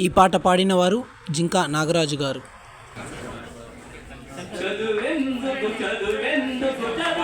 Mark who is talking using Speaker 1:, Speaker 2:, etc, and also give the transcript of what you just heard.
Speaker 1: ఈ పాట పాడిన వారు జింకా నాగరాజు గారు.
Speaker 2: చదువెందుకు చదువెందుకు చదువు